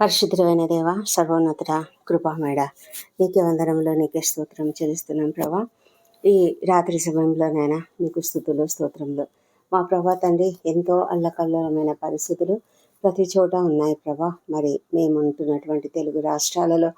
పరిశుద్ధమైన దేవ సర్వోన్నతుడ కృపామేడ నీకే వందనంలో నీకే స్తోత్రం చెల్లిస్తున్నాం ప్రభా. ఈ రాత్రి సమయంలోనైనా నీకు స్థుతులు స్తోత్రంలో మా ప్రభా తండ్రి ఎంతో అల్లకల్లోలమైన పరిస్థితులు ప్రతి చోట ఉన్నాయి ప్రభా. మరి మేము ఉంటున్నటువంటి తెలుగు రాష్ట్రాలలో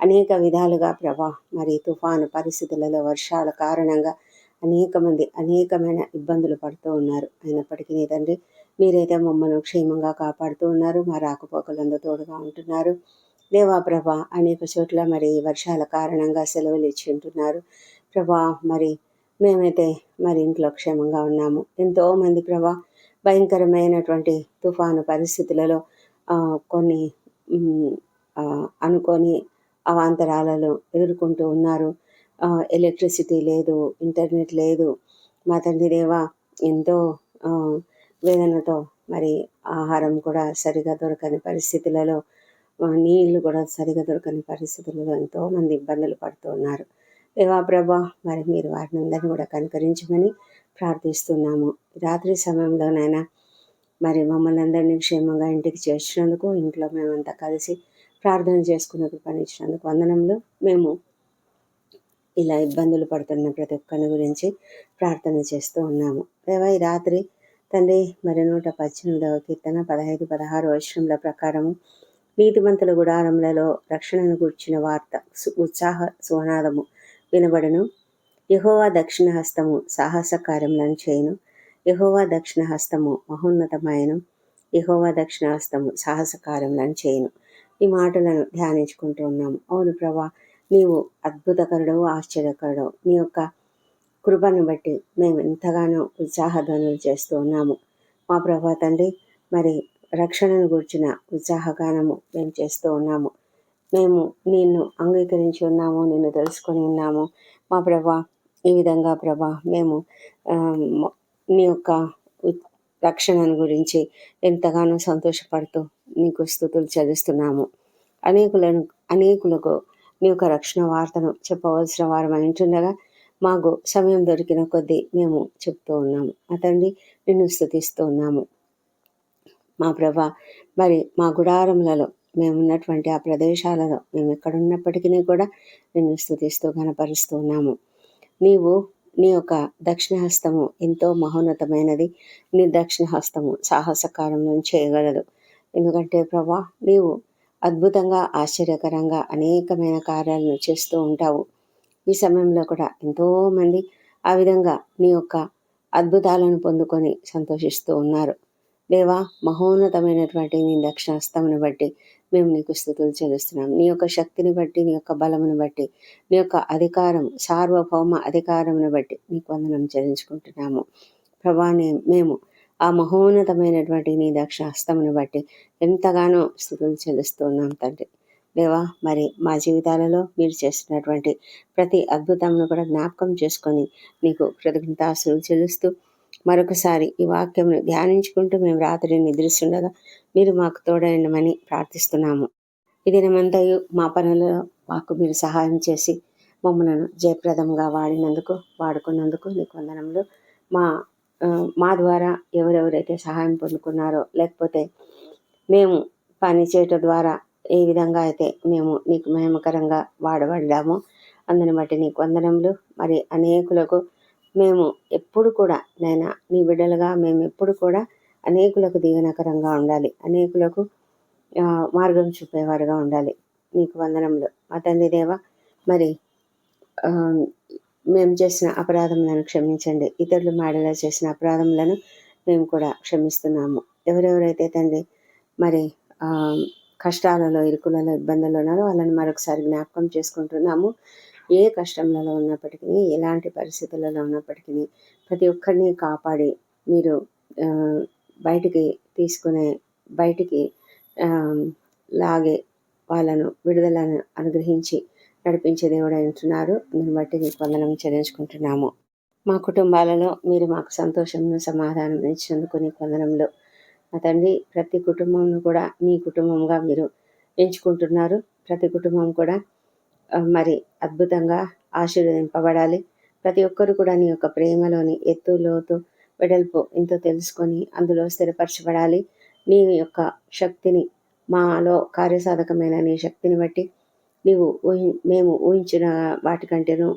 అనేక విధాలుగా ప్రభా మరి తుఫాను పరిస్థితులలో వర్షాల కారణంగా అనేక మంది అనేకమైన ఇబ్బందులు పడుతూ ఉన్నారు. అయినప్పటికీ తండ్రి మీరైతే మమ్మల్ని క్షేమంగా కాపాడుతూ ఉన్నారు మా రాకపోకలందు తోడుగా ఉంటున్నారు. దేవా ప్రభా అనేక చోట్ల మరి వర్షాల కారణంగా సెలవులు ఇచ్చి ఉంటున్నారు. ప్రభా మరి మేమైతే మరి ఇంట్లో క్షేమంగా ఉన్నాము. ఎంతోమంది ప్రభా భయంకరమైనటువంటి తుఫాను పరిస్థితులలో కొన్ని అనుకొని అవాంతరాలలో ఎదుర్కొంటూ ఉన్నారు. ఎలక్ట్రిసిటీ లేదు ఇంటర్నెట్ లేదు. మా తండ్రి దేవా ఎంతో వేదనతో మరి ఆహారం కూడా సరిగా దొరకని పరిస్థితులలో నీళ్ళు కూడా సరిగా దొరకని పరిస్థితులలో ఎంతోమంది ఇబ్బందులు పడుతూ ఉన్నారు. దేవా ప్రభా మరి మీరు వారిని అందరినీ కూడా కనుకరించమని ప్రార్థిస్తున్నాము. రాత్రి సమయంలోనైనా మరి మమ్మల్ని అందరినీ క్షేమంగా ఇంటికి చేర్చినందుకు ఇంట్లో మేమంతా కలిసి ప్రార్థన చేసుకున్నందుకు పనిచ్చినందుకు వందనంలో మేము ఇలా ఇబ్బందులు పడుతున్న ప్రతి ఒక్కరి గురించి ప్రార్థన చేస్తూ ఉన్నాము. దేవా ఈ రాత్రి తండ్రి మరి నూట పద్దెనిమిదవ కీర్తన పదహైదు పదహారు వర్షంల ప్రకారము. నీతిమంతుల గుడారములలో రక్షణను గూర్చిన వార్త ఉత్సాహ సువనాదము వినబడను. యహోవా దక్షిణ హస్తము సాహస కార్యములను చేయను యహోవా దక్షిణ హస్తము మహోన్నతమైన యహోవా దక్షిణ హస్తము సాహస కార్యములను చేయను ఈ మాటలను ధ్యానించుకుంటూ ఉన్నాము. అవును ప్రభా నీవు అద్భుతకరుడవు ఆశ్చర్యకరుడవు. నీ యొక్క కృపను బట్టి మేము ఎంతగానో ఉత్సాహధ్వనులు చేస్తూ ఉన్నాము. మా ప్రభా తండ్రి మరి రక్షణను గూర్చిన ఉత్సాహగానము మేము చేస్తూ ఉన్నాము. మేము నిన్ను అంగీకరించి ఉన్నాము నిన్ను తెలుసుకొని ఉన్నాము. మా ప్రభా ఈ విధంగా ప్రభా మేము నీ యొక్క రక్షణను గురించి ఎంతగానో సంతోషపడుతూ నీకు స్థుతులు చదిస్తున్నాము అనేకులను అనేకులకు నీ యొక్క రక్షణ వార్తను చెప్పవలసిన వారు ఉంటుండగా మాకు సమయం దొరికిన కొద్దీ మేము చెప్తూ ఉన్నాము. అతండి నిన్ను స్థుతిస్తూ ఉన్నాము. మా ప్రభా మరి మా గుడారములలో మేము ఉన్నటువంటి ఆ ప్రదేశాలలో మేము ఎక్కడున్నప్పటికీ కూడా నిన్ను స్థుతిస్తూ కనపరుస్తూ ఉన్నాము. నీవు నీ యొక్క దక్షిణ హస్తము ఎంతో మహోన్నతమైనది. నీ దక్షిణ హస్తము సాహసకారంలో చేయగలదు ఎందుకంటే ప్రభా నీవు అద్భుతంగా ఆశ్చర్యకరంగా అనేకమైన కార్యాలను చేస్తూ ఉంటావు. ఈ సమయంలో కూడా ఎంతోమంది ఆ విధంగా నీ యొక్క అద్భుతాలను పొందుకొని సంతోషిస్తూ ఉన్నారు. దేవా మహోన్నతమైనటువంటి నీ దక్షిణాస్తమును బట్టి మేము నీకు స్థుతులు చెల్లిస్తున్నాం. నీ యొక్క శక్తిని బట్టి నీ యొక్క బలమును బట్టి నీ యొక్క అధికారం సార్వభౌమ అధికారమును బట్టి నీకు వందనం చెల్లించుకుంటున్నాము. ప్రభానే మేము ఆ మహోన్నతమైనటువంటి నీ దక్షిణాస్తమును బట్టి ఎంతగానో స్థుతులు చెల్లిస్తున్నాం తండ్రి. దేవా మరి మా జీవితాలలో మీరు చేస్తున్నటువంటి ప్రతి అద్భుతంను కూడా జ్ఞాపకం చేసుకొని మీకు కృతజ్ఞతాసులు చెల్లిస్తూ మరొకసారి ఈ వాక్యంను ధ్యానించుకుంటూ మేము రాత్రి నిద్రిస్తుండగా మీరు మాకు తోడైనమని ప్రార్థిస్తున్నాము. ఈ దినమంతయు మా పనులలో మాకు మీరు సహాయం చేసి మమ్మలను జయప్రదంగా వాడినందుకు వాడుకున్నందుకు నీకు వందనములు. మా మా ద్వారా ఎవరెవరైతే సహాయం పొందుకున్నారో లేకపోతే మేము పని చేయటం ద్వారా ఏ విధంగా అయితే మేము నీకు మహిమకరంగా వాడబడ్డాము. అందుని బట్టి నీకు వందనములు. మరి అనేకులకు మేము ఎప్పుడు కూడా నైనా నీ బిడ్డలుగా మేము ఎప్పుడు కూడా అనేకులకు దీవెనకరంగా ఉండాలి. అనేకులకు మార్గం చూపేవారుగా ఉండాలి. నీకు వందనములు. మా తండ్రి దేవ మరి మేము చేసిన అపరాధములను క్షమించండి. ఇతరులు మాడలో చేసిన అపరాధములను మేము కూడా క్షమిస్తున్నాము. ఎవరెవరైతే తండ్రి మరి కష్టాలలో ఇరుకులలో ఇబ్బందులు ఉన్నారో వాళ్ళని మరొకసారి జ్ఞాపకం చేసుకుంటున్నాము. ఏ కష్టంలో ఉన్నప్పటికీ ఎలాంటి పరిస్థితులలో ఉన్నప్పటికీ ప్రతి ఒక్కరిని కాపాడి మీరు బయటికి తీసుకునే బయటికి లాగే వాళ్ళను విడుదలను అనుగ్రహించి నడిపించే దేవుడు అంటున్నారు దాన్ని బట్టి మీకు వందనం చెల్లించుకుంటున్నాము. మా కుటుంబాలలో మీరు మాకు సంతోషంను సమాధానం ఇచ్చినందుకు నీకు వందనంలో మా తండ్రి ప్రతి కుటుంబంను కూడా మీ కుటుంబంగా మీరు ఎంచుకుంటున్నారు. ప్రతి కుటుంబం కూడా మరి అద్భుతంగా ఆశీర్వదింపబడాలి. ప్రతి ఒక్కరు కూడా నీ యొక్క ప్రేమలోని ఎత్తు లోతు వెడల్పు ఎంతో తెలుసుకొని అందులో స్థిరపరచబడాలి. నీ యొక్క శక్తిని మాలో కార్యసాధకమైన నీ శక్తిని బట్టి నీవు ఊహి మేము ఊహించిన వాటికంటేను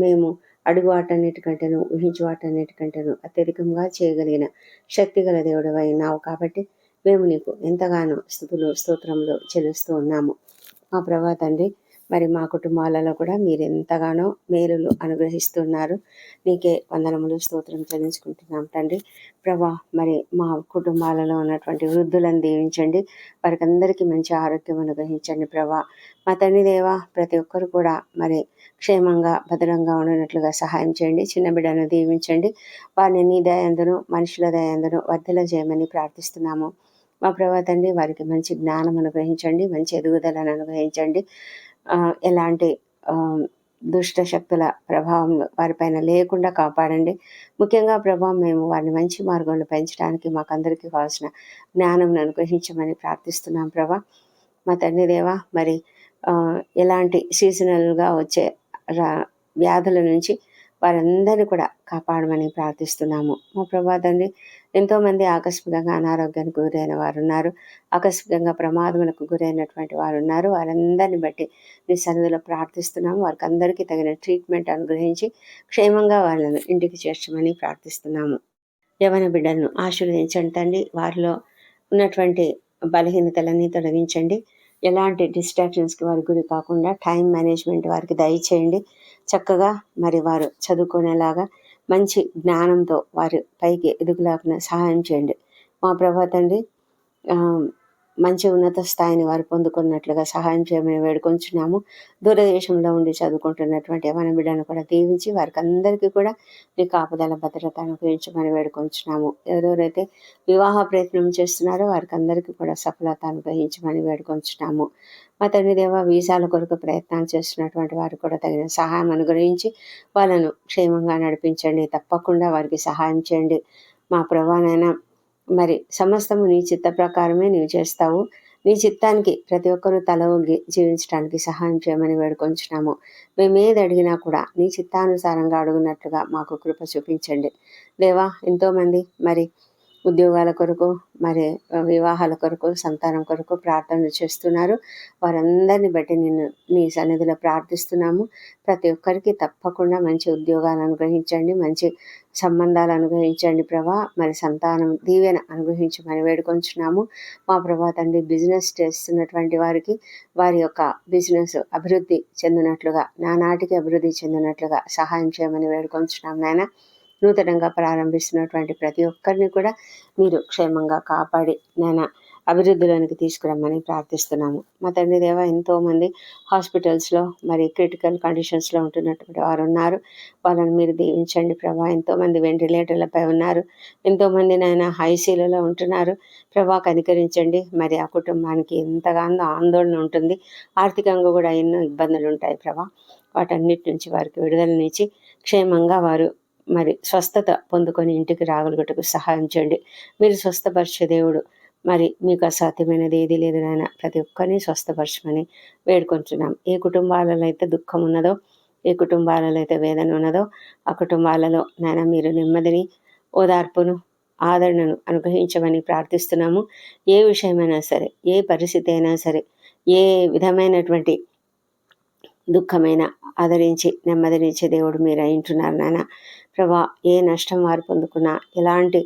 మేము అడుగు వాటన్నిటికంటేను ఊహించు వాటన్నిటికంటేను అత్యధికంగా చేయగలిగిన శక్తి గల దేవుడవై ఉన్నావు కాబట్టి మేము నీకు ఎంతగానో స్థుతులు స్తోత్రములు చెల్లిస్తూ ఉన్నాము. మా ప్రభా తండ్రి మరి మా కుటుంబాలలో కూడా మీరు ఎంతగానో మేలులు అనుగ్రహిస్తున్నారు. నీకే వందనములు స్తోత్రం చెల్లించుకుంటున్నాం తండ్రి. ప్రభా మరి మా కుటుంబాలలో ఉన్నటువంటి వృద్ధులను దీవించండి. వారికి అందరికీ మంచి ఆరోగ్యం అనుగ్రహించండి ప్రభా. మా తండ్రి దేవా ప్రతి ఒక్కరు కూడా మరి క్షేమంగా భద్రంగా ఉండనట్లుగా సహాయం చేయండి. చిన్న బిడ్డను దీవించండి. వారిని నీ దయందును మనుషుల దయందును వర్ధల చేయమని ప్రార్థిస్తున్నాము. మా ప్రభా తండ్రి వారికి మంచి జ్ఞానం అనుగ్రహించండి. మంచి ఎదుగుదలను అనుగ్రహించండి. ఎలాంటి దుష్ట శక్తుల ప్రభావం వారిపైన లేకుండా కాపాడండి. ముఖ్యంగా ప్రభావం మేము వారిని మంచి మార్గంలో పెంచడానికి మాకందరికీ కావాల్సిన జ్ఞానం అనుగ్రహించమని ప్రార్థిస్తున్నాం ప్రభా. మా తండ్రి దేవా మరి ఎలాంటి సీజనల్గా వచ్చే వ్యాధుల నుంచి వారందరినీ కూడా కాపాడమని ప్రార్థిస్తున్నాము. మా ప్రభా తండ్రి ఎంతోమంది ఆకస్మికంగా అనారోగ్యానికి గురైన వారు ఉన్నారు ఆకస్మికంగా ప్రమాదములకు గురైనటువంటి వారు ఉన్నారు వారందరిని బట్టి నీ సన్నిధిలో ప్రార్థిస్తున్నాము. వారికి అందరికీ తగిన ట్రీట్మెంట్ అనుగ్రహించి క్షేమంగా వాళ్ళను ఇంటికి చేర్చమని ప్రార్థిస్తున్నాము. యవన బిడ్డలను ఆశీర్వదించండి తండ్రి. వారిలో ఉన్నటువంటి బలహీనతలన్నీ తొలగించండి. ఎలాంటి డిస్ట్రాక్షన్స్కి వారి గురి కాకుండా టైం మేనేజ్మెంట్ వారికి దయచేయండి. చక్కగా మరి వారు చదువుకునేలాగా మంచి జ్ఞానంతో వారి పైకి ఎదుగులాగిన సహాయం చేయండి. మా ప్రభా తండ్రి మంచి ఉన్నత స్థాయిని వారు పొందుకున్నట్లుగా సహాయం చేయమని వేడుకొంచున్నాము. దూరదేశంలో ఉండి చదువుకుంటున్నటువంటి యవన బిడ్డను కూడా దీవించి వారికి అందరికీ కూడా మీ కాపుదల భద్రత అనుగ్రహించమని వేడుకొంచున్నాము. ఎవరెవరైతే వివాహ ప్రయత్నం చేస్తున్నారో వారికి అందరికీ కూడా సఫలత అనుగ్రహించమని వేడుకొంచున్నాము. అతని దేవా దేవ వీసాల కొరకు ప్రయత్నాలు చేస్తున్నటువంటి వారికి కూడా తగిన సహాయం అనుగ్రహించి వాళ్ళను క్షేమంగా నడిపించండి. తప్పకుండా వారికి సహాయం చేయండి. మా ప్రభానైనా మరి సమస్తము నీ చిత్త ప్రకారమే నీవు చేస్తావు. నీ చిత్తానికి ప్రతి ఒక్కరూ తల ఒగ్గి జీవించడానికి సహాయం చేయమని వేడుకొంచున్నాము. మేము అడిగినా కూడా నీ చిత్తానుసారంగా అడుగున్నట్లుగా మాకు కృప చూపించండి. దేవా ఎంతోమంది మరి ఉద్యోగాల కొరకు మరి వివాహాల కొరకు సంతానం కొరకు ప్రార్థనలు చేస్తున్నారు. వారందరిని బట్టి నేను నీ సన్నిధిలో ప్రార్థిస్తున్నాము. ప్రతి ఒక్కరికి తప్పకుండా మంచి ఉద్యోగాలు అనుగ్రహించండి మంచి సంబంధాలు అనుగ్రహించండి ప్రభా. మరి సంతానం దీవెన అనుగ్రహించమని వేడుకొంచున్నాము. మా ప్రభా తండ్రి బిజినెస్ చేస్తున్నటువంటి వారికి వారి యొక్క బిజినెస్ అభివృద్ధి చెందినట్లుగా నానాటికి అభివృద్ధి చెందినట్లుగా సహాయం చేయమని వేడుకొంచున్నాము నాయన. నూతనంగా ప్రారంభిస్తున్నటువంటి ప్రతి ఒక్కరిని కూడా మీరు క్షేమంగా కాపాడి నాయన అభివృద్ధిలోనికి తీసుకురమ్మని ప్రార్థిస్తున్నాము. మా తండ్రి దేవ ఎంతోమంది హాస్పిటల్స్లో మరి క్రిటికల్ కండిషన్స్లో ఉంటున్నటువంటి వారు ఉన్నారు. వాళ్ళని మీరు దీవించండి ప్రభా. ఎంతోమంది వెంటిలేటర్లపై ఉన్నారు. ఎంతోమంది నాయన ఐసీలలో ఉంటున్నారు. ప్రభా కనికరించండి. మరి ఆ కుటుంబానికి ఎంతగానో ఆందోళన ఉంటుంది. ఆర్థికంగా కూడా ఎన్నో ఇబ్బందులు ఉంటాయి ప్రభా. వాటన్నిటి నుంచి వారికి విడుదలనిచ్చి క్షేమంగా వారు మరి స్వస్థత పొందుకొని ఇంటికి రాగలుగుటకు సహాయం చేయండి. మీరు స్వస్థపరిచే దేవుడు. మరి మీకు అసాధ్యమైనది ఏది లేదు నాయన. ప్రతి ఒక్కరిని స్వస్థపరచమని వేడుకుంటున్నాం ఏ కుటుంబాలలో అయితే దుఃఖం ఉన్నదో ఏ కుటుంబాలలో అయితే వేదన ఉన్నదో ఆ కుటుంబాలలో నాయన మీరు నెమ్మదిని ఓదార్పును ఆదరణను అనుగ్రహించమని ప్రార్థిస్తున్నాము. ఏ విషయమైనా సరే ఏ పరిస్థితి అయినా సరే ఏ విధమైనటువంటి దుఃఖమైన ఆదరించి నెమ్మదినిచ్చే దేవుడు మీరు అయింటున్నారు నాయన. ప్రభా ఏ నష్టం వారు పొందుకున్నా ఎలాంటి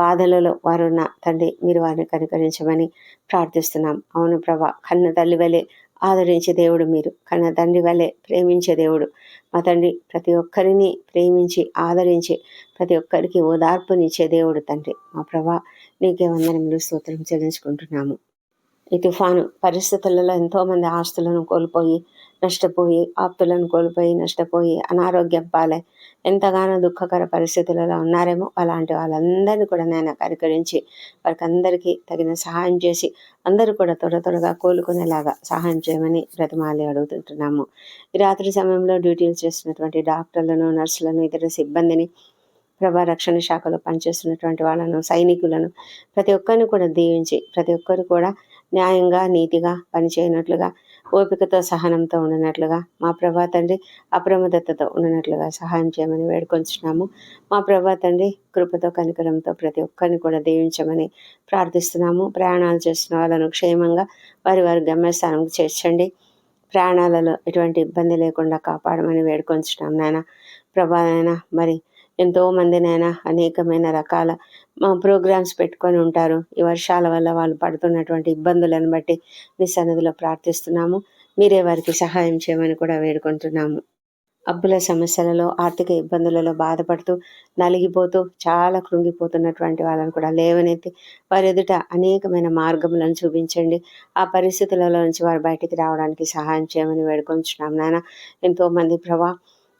బాధలలో వారున్న తండ్రి మీరు వారిని కనికరించమని ప్రార్థిస్తున్నాం. అవును ప్రభా కన్న తల్లి వలె ఆదరించే దేవుడు మీరు. కన్న తండ్రి వలె ప్రేమించే దేవుడు. మా తండ్రి ప్రతి ఒక్కరిని ప్రేమించి ఆదరించి ప్రతి ఒక్కరికి ఓదార్పునిచ్చే దేవుడు తండ్రి. మా ప్రభా నీకే వందనములు స్తోత్రం చెల్లించుకుంటున్నాము. ఈ తుఫాను పరిస్థితులలో ఎంతోమంది ఆస్తులను కోల్పోయి నష్టపోయి ఆప్తులను కోల్పోయి నష్టపోయి అనారోగ్యం పాలై ఎంతగానో దుఃఖకర పరిస్థితులలో ఉన్నారేమో అలాంటి వాళ్ళందరినీ కూడా నేను కరికరించి వారికి అందరికీ తగిన సహాయం చేసి అందరూ కూడా త్వర త్వరగా కోలుకునేలాగా సహాయం చేయమని బ్రతిమాలి అడుగుతుంటున్నాము. ఈ రాత్రి సమయంలో డ్యూటీలు చేస్తున్నటువంటి డాక్టర్లను నర్సులను ఇతర సిబ్బందిని ప్రభా రక్షణ శాఖలో పనిచేస్తున్నటువంటి వాళ్ళను సైనికులను ప్రతి ఒక్కరిని కూడా దీవించి ప్రతి ఒక్కరు కూడా న్యాయంగా నీతిగా పనిచేయనట్లుగా ఓపికతో సహనంతో ఉండినట్లుగా మా ప్రభా తండ్రి అప్రమత్తతో ఉండినట్లుగా సహాయం చేయమని వేడుకొంచున్నాము. మా ప్రభా తండ్రి కృపతో కనికరంతో ప్రతి ఒక్కరిని కూడా దీవించమని ప్రార్థిస్తున్నాము. ప్రయాణాలు చేస్తున్న వాళ్ళను క్షేమంగా వారి వారి గమ్యస్థానంకి చేర్చండి. ప్రయాణాలలో ఎటువంటి ఇబ్బంది లేకుండా కాపాడమని వేడుకొంచున్నాం నాయన. ప్రభా నాయన మరి ఎంతో మందినైనా అనేకమైన రకాల ప్రోగ్రామ్స్ పెట్టుకొని ఉంటారు. ఈ వర్షాల వల్ల వాళ్ళు పడుతున్నటువంటి ఇబ్బందులను బట్టి మీ సన్నిధిలో ప్రార్థిస్తున్నాము. మీరే వారికి సహాయం చేయమని కూడా వేడుకుంటున్నాము. అప్పుల సమస్యలలో ఆర్థిక ఇబ్బందులలో బాధపడుతూ నలిగిపోతూ చాలా కృంగిపోతున్నటువంటి వాళ్ళని కూడా లేవనెత్తి వారి ఎదుట అనేకమైన మార్గములను చూపించండి. ఆ పరిస్థితులలో నుంచి వారు బయటికి రావడానికి సహాయం చేయమని వేడుకొంచున్నాం నాన్న ఎంతోమంది ప్రభా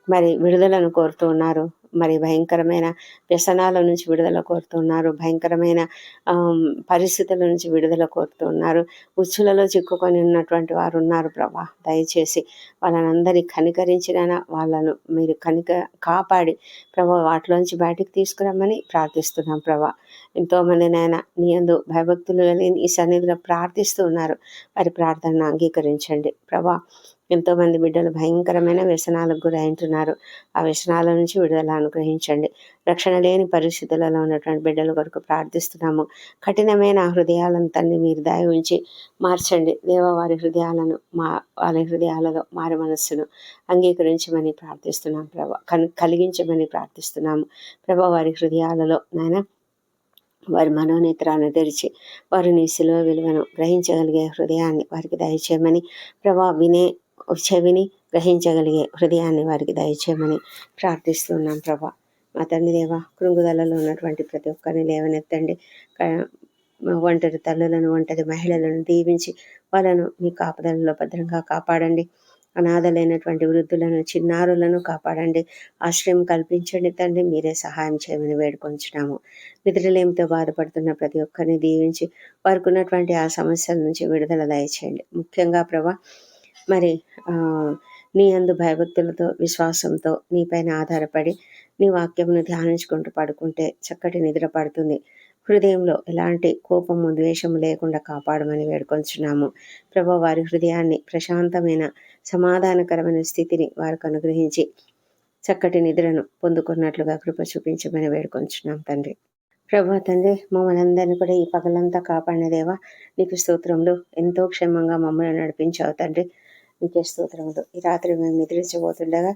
మరి విడుదలను కోరుతూ ఉన్నారు. మరి భయంకరమైన వ్యసనాల నుంచి విడుదల కోరుతున్నారు భయంకరమైన పరిస్థితుల నుంచి విడుదల కోరుతున్నారు. ఉచ్చులలో చిక్కుకొని ఉన్నటువంటి వారు ఉన్నారు ప్రభా. దయచేసి వాళ్ళనందరినీ కనికరించిన వాళ్ళను మీరు కనిక కాపాడి ప్రభా వాటిలోంచి బయటికి తీసుకురమ్మని ప్రార్థిస్తున్నాం ప్రభా. ఎంతోమంది నాయన నీ అందు భయభక్తులు కలిగి ఈ సన్నిధిలో ప్రార్థిస్తూ ఉన్నారు. వారి ప్రార్థనను అంగీకరించండి. ప్రభా ఎంతోమంది బిడ్డలు భయంకరమైన వ్యసనాలకు గురైంటున్నారు. ఆ వ్యసనాల నుంచి విడుదల అనుగ్రహించండి. రక్షణ లేని పరిస్థితులలో ఉన్నటువంటి బిడ్డల కొరకు ప్రార్థిస్తున్నాము. కఠినమైన హృదయాలను తండ్రి మీరు దయ ఉంచి మార్చండి. దేవ వారి హృదయాలను మా వారి హృదయాలలో మారి మనస్సును అంగీకరించమని ప్రార్థిస్తున్నాం ప్రభా. కలిగించమని ప్రార్థిస్తున్నాము. ప్రభా వారి హృదయాలలో నాయన వారి మనోనేత్రాలను తెరిచి వారు నీ శిలువ విలువను గ్రహించగలిగే హృదయాన్ని వారికి దయచేయమని ప్రభా వినే చెవిని గ్రహించగలిగే హృదయాన్ని వారికి దయచేయమని ప్రార్థిస్తున్నాం ప్రభా. మా తండ్రి దేవ కృంగుదలలో ఉన్నటువంటి ప్రతి ఒక్కరిని లేవనెత్తండి. ఒంటరి తల్లులను ఒంటరి మహిళలను దీవించి వాళ్ళను మీ కాపుదలలో భద్రంగా కాపాడండి. అనాథలైనటువంటి వృద్ధులను చిన్నారులను కాపాడండి. ఆశ్రయం కల్పించండి తండ్రి మీరే సహాయం చేయమని వేడుకొంచున్నాము. నిద్రలేమితో బాధపడుతున్న ప్రతి ఒక్కరిని దీవించి వారికి ఉన్నటువంటి ఆ సమస్యల నుంచి విడుదల దయచేయండి. ముఖ్యంగా ప్రభా మరి నీ అందు భయభక్తులతో విశ్వాసంతో నీపైన ఆధారపడి నీ వాక్యమును ధ్యానించుకుంటూ పడుకుంటే చక్కటి నిద్ర పడుతుంది. హృదయంలో ఎలాంటి కోపము ద్వేషము లేకుండా కాపాడమని వేడుకొంచున్నాము. ప్రభు వారి హృదయాన్ని ప్రశాంతమైన సమాధానకరమైన స్థితిని వారికి అనుగ్రహించి చక్కటి నిద్రను పొందుకున్నట్లుగా కృప చూపించమని వేడుకొంచున్నాం తండ్రి. ప్రభా తండ్రి మమ్మల్ని అందరినీ కూడా ఈ పగలంతా కాపాడిన దేవా నీకు స్తోత్రంలో ఎంతో క్షేమంగా మమ్మల్ని నడిపించావు తండ్రి. మీకే స్తోత్రములు ఈ రాత్రి మేము నిద్రించబోతుండగా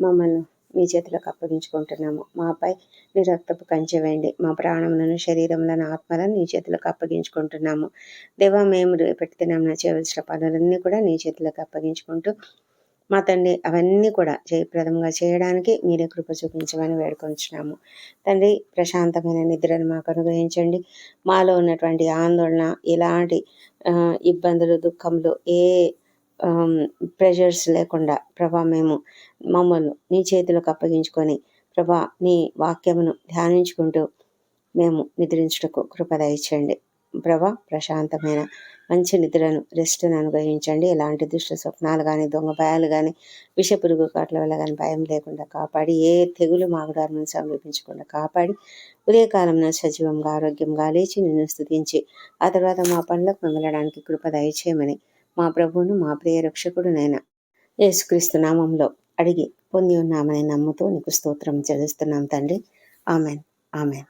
మమ్మల్ని మీ చేతులకు అప్పగించుకుంటున్నాము. మాపై నీ రక్తపు కంచె వేయండి. మా ప్రాణములను శరీరములను ఆత్మలను నీ చేతులకు అప్పగించుకుంటున్నాము. దేవా మేము పెట్టుతున్నాము చేయవలసిన పనులన్నీ కూడా నీ చేతులకు అప్పగించుకుంటూ మా తండ్రి అవన్నీ కూడా జయప్రదంగా చేయడానికి మీరే కృప చూపించమని వేడుకొంచున్నాము. తండ్రి ప్రశాంతమైన నిద్రను మాకు అనుగ్రహించండి. మాలో ఉన్నటువంటి ఆందోళన ఇలాంటి ఇబ్బందులు దుఃఖంలో ఏ ప్రెషర్స్ లేకుండా ప్రభా మేము మమ్మల్ని నీ చేతులకు అప్పగించుకొని ప్రభా నీ వాక్యమును ధ్యానించుకుంటూ మేము నిద్రించుటకు కృపదయించండి ప్రభా ప్రశాంతమైన మంచి నిద్రను రెస్ట్ను అనుగ్రహించండి. ఎలాంటి దుష్ట స్వప్నాలు కానీ దొంగ భయాలు కానీ విష పురుగు కాట్ల వల్ల కానీ భయం లేకుండా కాపాడి ఏ తెగులు మాగుడారును సమీపించకుండా కాపాడి ఉదయకాలంలో సజీవంగా ఆరోగ్యంగా లేచి నిన్ను స్థుతించి ఆ తర్వాత మా పనులకు మిగలడానికి కృప దయచేయమని మా ప్రభువును మా ప్రియ రక్షకుడునైనా యేసుక్రీస్తు నామంలో అడిగి పొంది ఉన్నామని నమ్ముతూ నీకు స్తోత్రం చెల్లిస్తున్నాం తండ్రి. ఆమెన్. ఆమెన్.